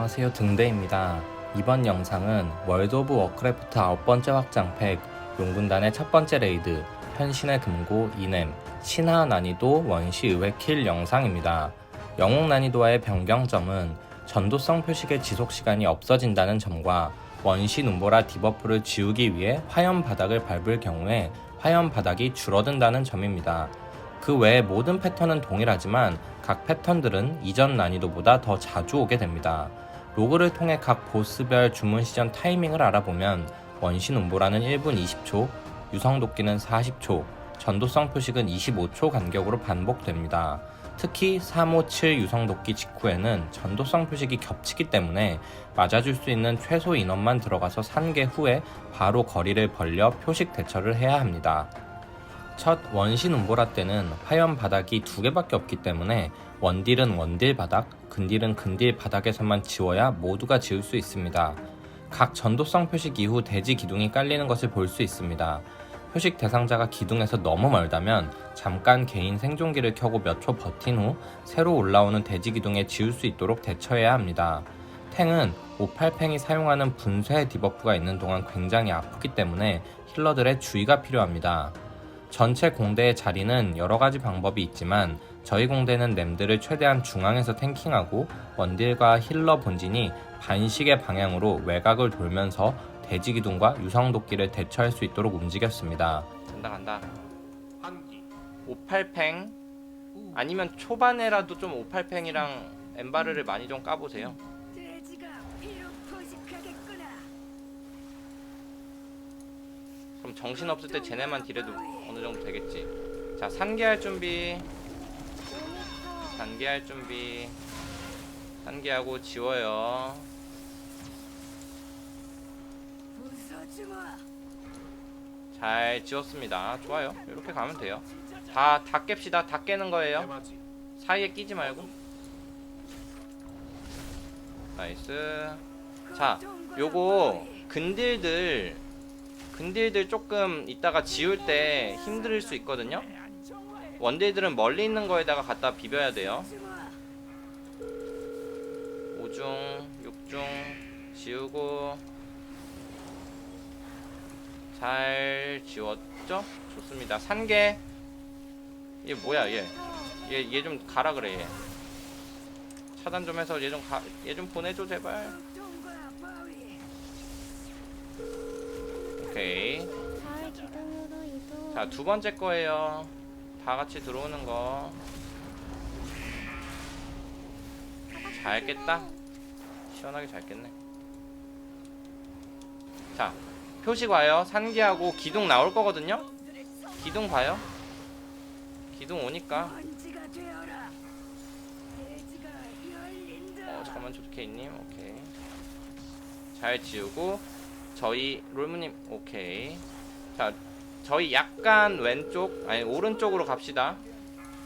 안녕하세요 등대입니다. 이번 영상은 월드 오브 워크래프트 아홉 번째 확장팩 용군단의 첫 번째 레이드 현신의 금고 이넴 신화 난이도 원시 의회 킬 영상입니다. 영웅 난이도와의 변경점은 전도성 표식의 지속 시간이 없어진다는 점과 원시 눈보라 디버프를 지우기 위해 화염 바닥을 밟을 경우에 화염 바닥이 줄어든다는 점입니다. 그 외의 모든 패턴은 동일하지만 각 패턴들은 이전 난이도보다 더 자주 오게 됩니다. 로그를 통해 각 보스별 주문 시전 타이밍을 알아보면 원신 운보라는 1분 20초, 유성 도끼는 40초, 전도성 표식은 25초 간격으로 반복됩니다. 특히 357 유성 도끼 직후에는 전도성 표식이 겹치기 때문에 맞아줄 수 있는 최소 인원만 들어가서 산계 후에 바로 거리를 벌려 표식 대처를 해야 합니다. 첫 원신 운보라 때는 화염 바닥이 두 개밖에 없기 때문에 원딜은 원딜 바닥, 근딜은 근딜 바닥에서만 지워야 모두가 지울 수 있습니다. 각 전도성 표식 이후 대지 기둥이 깔리는 것을 볼 수 있습니다. 표식 대상자가 기둥에서 너무 멀다면 잠깐 개인 생존기를 켜고 몇 초 버틴 후 새로 올라오는 대지 기둥에 지울 수 있도록 대처해야 합니다. 탱은 58팽이 사용하는 분쇄 디버프가 있는 동안 굉장히 아프기 때문에 힐러들의 주의가 필요합니다. 전체 공대의 자리는 여러 가지 방법이 있지만 저희 공대는 램들을 최대한 중앙에서 탱킹하고 원딜과 힐러 본진이 반식의 방향으로 외곽을 돌면서 대지 기둥과 유성 도끼를 대처할 수 있도록 움직였습니다. 간다 간다. 한기 58팽 아니면 초반에라도 좀 58팽이랑 엠바르를 많이 좀 까보세요. 그럼 정신 없을 때 쟤네만 딜해도 어느 정도 되겠지. 자 산계할 준비. 산계할 준비. 산계하고 지워요. 잘 지웠습니다. 좋아요. 이렇게 가면 돼요. 다, 다 깹시다. 다 깨는 거예요. 사이에 끼지 말고. 나이스. 자, 요거 근딜들 근딜들 조금 이따가 지울 때 힘들 수 있거든요. 원딜들은 멀리 있는 거에다가 갖다 비벼야 돼요. 5중, 6중 지우고 잘 지웠죠? 좋습니다. 산개 얘 뭐야 얘? 얘 얘 좀 가라 그래 얘. 차단 좀 해서 얘 좀 가, 얘 좀 보내줘 제발. 오케이. 이동. 자 두 번째 거예요. 다 같이 들어오는 거. 잘 깼다. 시원하게 잘 깼네. 자 표식 와요. 산기하고 기둥 나올 거거든요. 기둥 봐요. 기둥 오니까. 어 잠깐만 조드케이님 오케이. 잘 지우고 저희 롤무님 오케이. 자 저희 약간 왼쪽 아니 오른쪽으로 갑시다.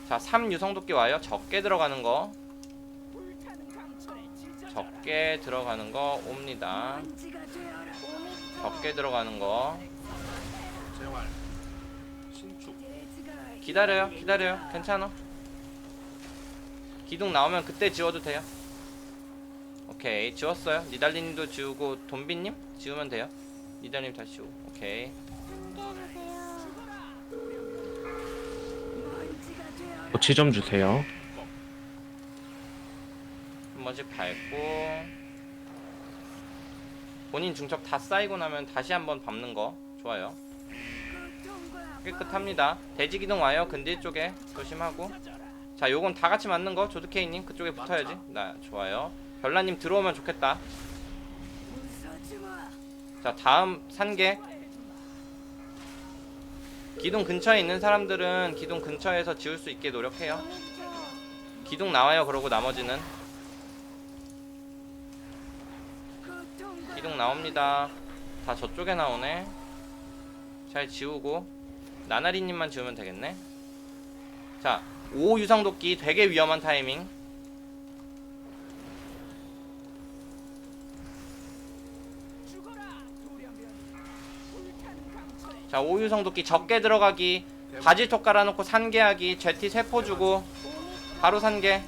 자 3유성도끼 와요. 적게 들어가는 거. 적게 들어가는 거 옵니다. 적게 들어가는 거 기다려요. 기다려요. 괜찮아. 기둥 나오면 그때 지워도 돼요. 오케이 지웠어요. 니달리님도 지우고 돈비님 지우면 돼요. 니달님 다시 지우고 오케이. 고치 좀 주세요. 한 번씩 밟고 본인 중첩 다 쌓이고 나면 다시 한번 밟는 거 좋아요. 깨끗합니다. 대지 기둥 와요. 근딜 쪽에 조심하고. 자, 요건 다 같이 맞는 거. 조드케이님 그쪽에 붙어야지. 나 좋아요. 별나님 들어오면 좋겠다. 자, 다음 산개. 기둥 근처에 있는 사람들은 기둥 근처에서 지울 수 있게 노력해요. 기둥 나와요. 그러고 나머지는 기둥 나옵니다. 다 저쪽에 나오네. 잘 지우고 나나리님만 지우면 되겠네. 자, 5 유성도끼 되게 위험한 타이밍. 자, 5 유성도끼 적게 들어가기. 바지톡 깔아놓고 산계하기. 제티 세포 주고 바로 산계.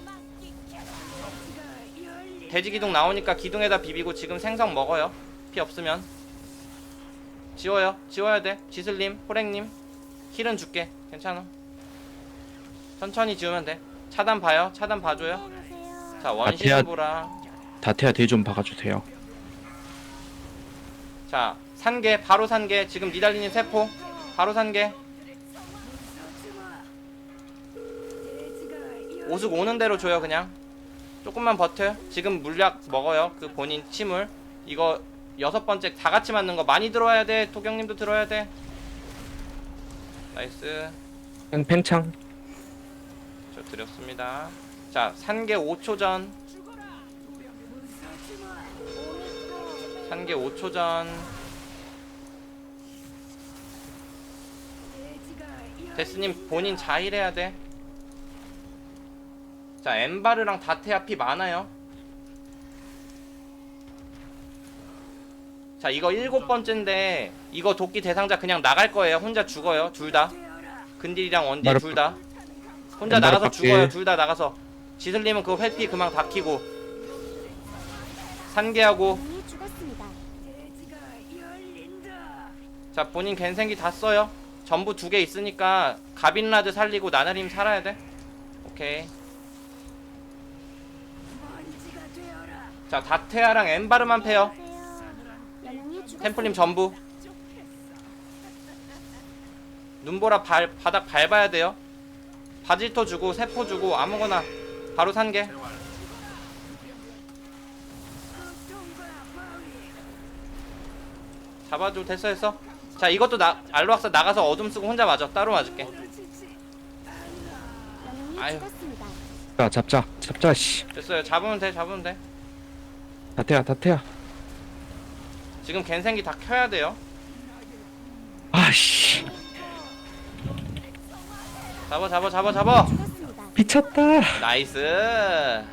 돼지 기둥 나오니까 기둥에다 비비고 지금 생성 먹어요 피 없으면 지워요 지워야 돼 지슬님 호랭님 힐은 줄게 괜찮아 천천히 지우면 돼 차단 봐요 차단 봐줘요. 자 아, 원시인부랑 다태아 대좀 박아주세요. 자 산개 바로 산개 지금 니달리님 세포. 바로 산개 오숙 오는 대로 줘요 그냥. 조금만 버텨 지금 물약 먹어요 그 본인 침을 이거 여섯 번째 다 같이 맞는 거 많이 들어와야 돼. 도경님도 들어야 돼. 나이스. 팽 팽창. 저 드렸습니다. 자 산개 5초 전 산개 5초 전 데스님 본인 자일해야 돼. 자, 엠바르랑 다테아 피 많아요. 자, 이거 일곱 번째인데 이거 도끼 대상자 그냥 나갈 거예요. 혼자 죽어요. 둘 다. 근딜이랑 원딜 둘 다. 혼자 나가서 밖에. 죽어요. 둘 다 나가서. 지슬님은 그 회피 그만 다 키고. 산계하고 영웅이 죽었습니다. 돼지가 열린다. 자 본인 갠생기 다 써요. 전부 두 개 있으니까 가빈라드 살리고 나나림 살아야 돼. 오케이. 자 다테아랑 엠바르만 패요. 템플님 전부. 눈보라 발, 바닥 밟아야 돼요. 바질토 주고 세포 주고 아무거나 바로 산게 고통과 바위. 잡아줘 됐어 됐어 자 이것도 나 알로악사 나가서 어둠 쓰고 혼자 맞아 따로 맞을게 아유. 죽었습니다. 자 잡자 잡자 씨. 됐어요 잡으면 돼 잡으면 돼 다태아 다태아. 지금 갠생기 다 켜야 돼요 아씨 잡아 잡아 잡아 잡아 죽었습니다. 미쳤다. 나이스